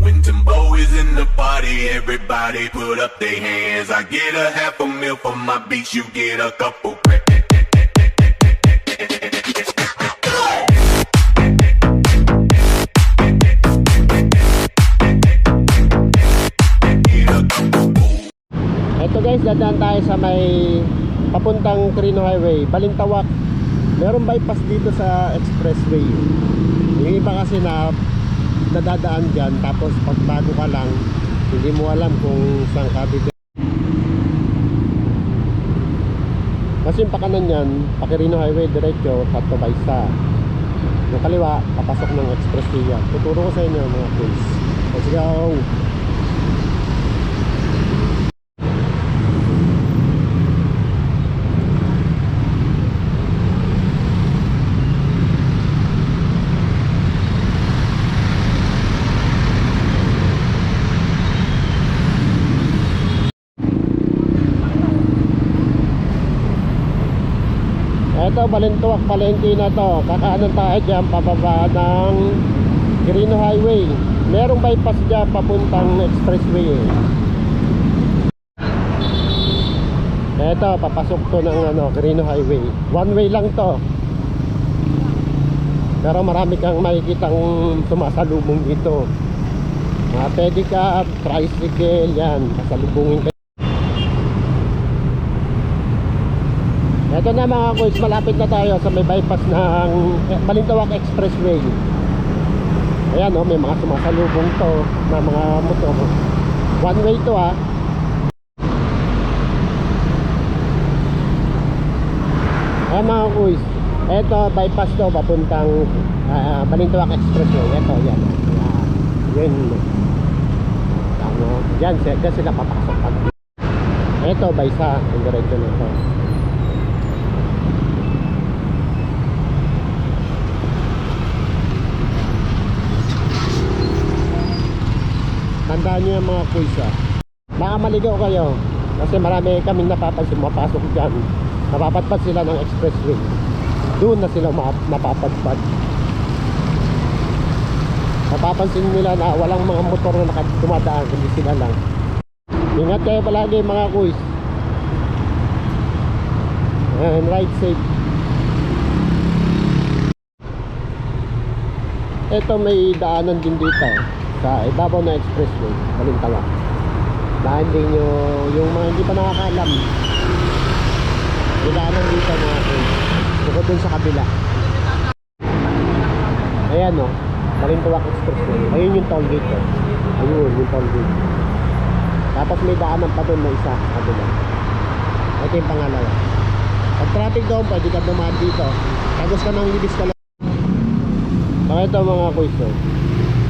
When Timbo is in the party, everybody put up their hands. I get a half a meal for my beats, you get a couple. cra- Get a couple. Ito guys, dadaan tayo sa may papuntang Trino Highway, Balintawak. Meron bypass dito sa expressway. Yung iba kasi na nadadaan dyan, tapos pag bago ka lang, hindi mo alam kung saan ka bibig. Kasi yung pakanan yan, Pakirino Highway, diretso, sa Tobaysa. Yung kaliwa, papasok ng expressway yan. Tuturo ko sa inyo mga please. Let's go! Ito, Balintuak Palengke na to. Kakaanan tayo dyan, pababa ng Quirino Highway. Merong bypass dyan, papuntang expressway. Ito, papasok to ng ano, Quirino Highway. One way lang to. Pero marami kang makikitang sumasalubong dito. Mga pedicab, tricycle, yan. Pasalubungin ka. Ito na mga kuys, malapit na tayo sa may bypass ng Balintawak Expressway. Ayan oh, may mga sumasalubong to na mga motor. One way to ah. Ayan mga kuys, ito bypass to papuntang ah, Balintawak Expressway. Ito, yan. Yan. Yun. Ano, yan, dyan sila papasok pag. Ito, baysa, yung diretso na Tandaan nyo yung mga kuisa. Baka maligaw kayo. Kasi marami kaming napapansin mapasok dyan. Napapadpad sila ng expressway. Doon na sila mapapadpad. Mapapansin nila na walang mga motor na nakadumadaan, kundi sila lang. Ingat kayo palagi mga kuis. And ride safe. Ito may daanan din dito sa ibabaw na expressway, Balintawak. Dahil din nyo, yung mga hindi pa nakakaalam, daanan dito mga kuis. Bukod dun sa kabila. Ayan o, Balintawak Expressway. Ayun yung toll gate o. Ayun, yung toll gate. Tapos may daanan pa doon na isa sa kabila. Ito yung pangalawa. Pag traffic doon, pwede ka dumaan dito. Tagos ka ng libis ka lang. Baka ito mga kuiso.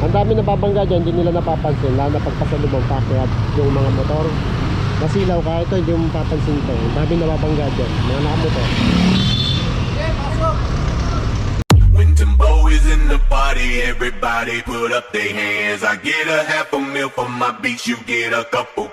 Ang dami nababangga dyan, hindi nila napapansin. Lalo na pagpasalubong pa kaya yung mga motor. Masilaw ka, ito hindi mo mapapansin ito. Ang dami nababangga dyan, mga nakamotor. Everybody put up their hands. I get a half a meal for my beats, you get a couple.